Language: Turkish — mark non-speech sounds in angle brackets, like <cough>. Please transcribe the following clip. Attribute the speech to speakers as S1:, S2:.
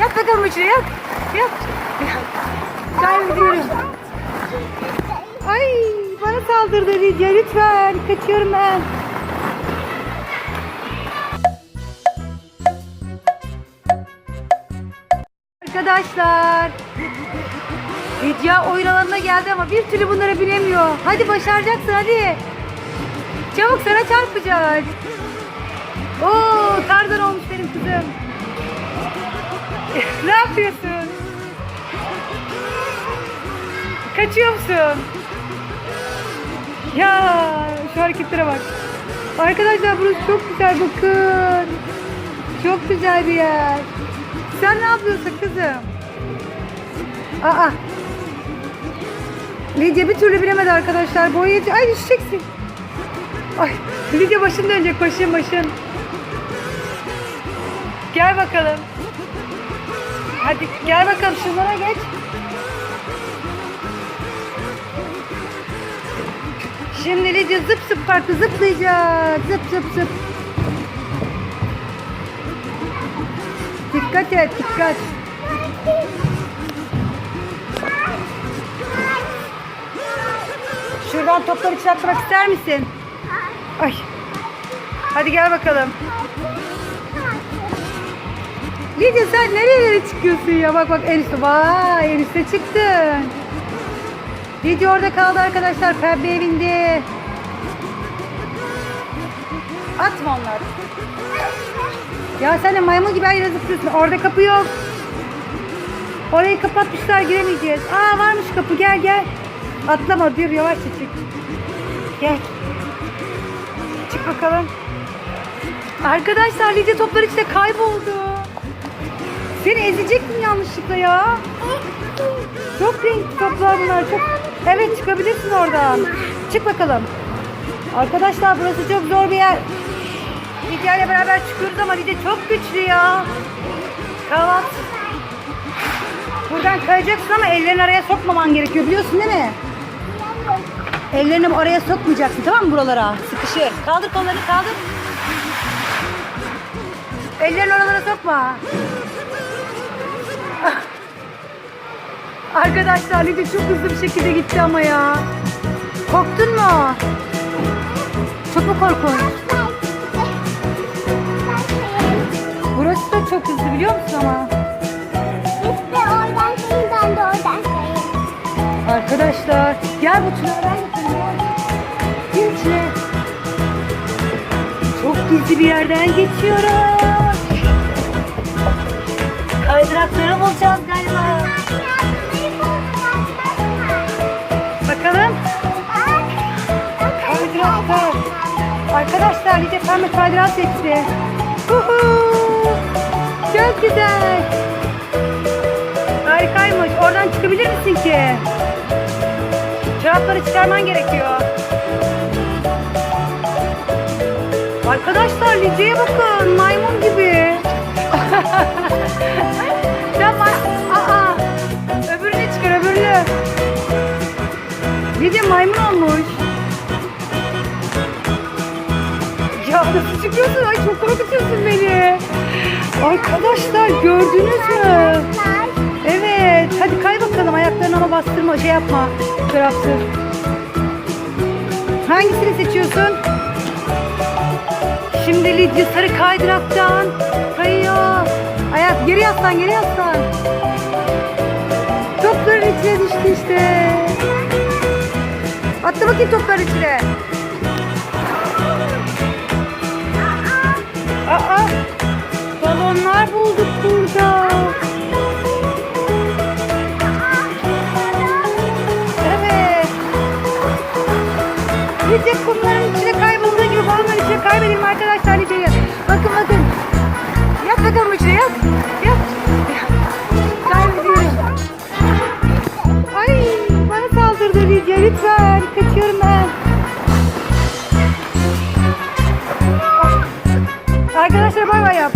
S1: Yat bakalım içine yat. Yat. Kaybediyorum. Ay bana saldırdı Lidya lütfen. Kaçıyorum ben. Arkadaşlar. Lidya oyun geldi ama bir türlü bunlara binemiyor. Hadi başaracaksın hadi. Çabuk sana çarpacak. Oo tarzan olmuş benim kızım. <laughs> ne yapıyorsun? Kaçıyor musun? Ya şu hareketlere bak. Arkadaşlar burası çok güzel bakın. Çok güzel bir yer. Sen ne yapıyorsun kızım? Aa. Lidya bir türlü bilemedi arkadaşlar. Boyayıcı. Ay düşeceksin. Ay Lidya başın dönecek başın başın. Gel bakalım. Hadi gel bakalım şunlara geç. Şimdi Lidya zıp zıp farklı zıplayacak. Zıp zıp zıp. Dikkat et dikkat. Şuradan topları çıkartmak ister misin? Ay. Hadi gel bakalım. Lidya sen nerelere çıkıyorsun ya? Bak bak en üstte. Vay en üstte çıktın. Lidya orada kaldı arkadaşlar. Pembe evinde. Atma onları. Ya sen de maymun gibi her zıplıyorsun. Orada kapı yok. Orayı kapatmışlar giremeyeceğiz. Aa varmış kapı gel gel. Atlama dur yavaşça çık. Gel. Çık bakalım. Arkadaşlar Lidya toplar içinde kayboldu. Mi yanlışlıkla ya? Çok renkli toplar bunlar. Çok... Evet çıkabilirsin oradan. Çık bakalım. Arkadaşlar burası çok zor bir yer. Lidya ile beraber çıkıyoruz ama Lidya çok güçlü ya. Kahvaltı. Buradan kayacaksın ama ellerini araya sokmaman gerekiyor biliyorsun değil mi? Ellerini oraya sokmayacaksın tamam mı buralara? Sıkışır. Kaldır kollarını kaldır. Ellerini oralara sokma. Arkadaşlar Lidya çok hızlı bir şekilde gitti ama ya. Korktun mu? Çok mu korkunç? Burası da çok hızlı biliyor musun ama?
S2: De oradan sayın, ben de oradan sayayım.
S1: Arkadaşlar gel bu tünelden geçelim. Gel. Çok gizli bir yerden geçiyoruz. Kaydırakları bulacağız Arkadaşlar Lidya pembe seçti. Huhu. Çok güzel. Harikaymış. Oradan çıkabilir misin ki? Çorapları çıkarman gerekiyor. Arkadaşlar Lidya'ya bakın. Maymun gibi. <laughs> nasıl çıkıyorsun? Ay çok korkutuyorsun beni. Arkadaşlar gördünüz mü? Evet. Hadi kay bakalım. Ayaklarını ama bastırma. Şey yapma. Tarafsız. Hangisini seçiyorsun? Şimdi Lidya sarı kaydıraktan kayıyor. Ayak geri yaslan geri yaslan. Topların içine düştü işte. Atla bakayım topların içine. Balonlar bulduk burada. Evet. Lidya kumların içine kaybolduğu gibi balonların içine kaybedelim arkadaşlar Lidya'yı. Bakın bakın. Yat bakalım içine yat. Yat. Kaybediyorum. Ay bana saldırdı Lidya lütfen. Kaçıyorum ben. Arkadaşlar bay bay yap.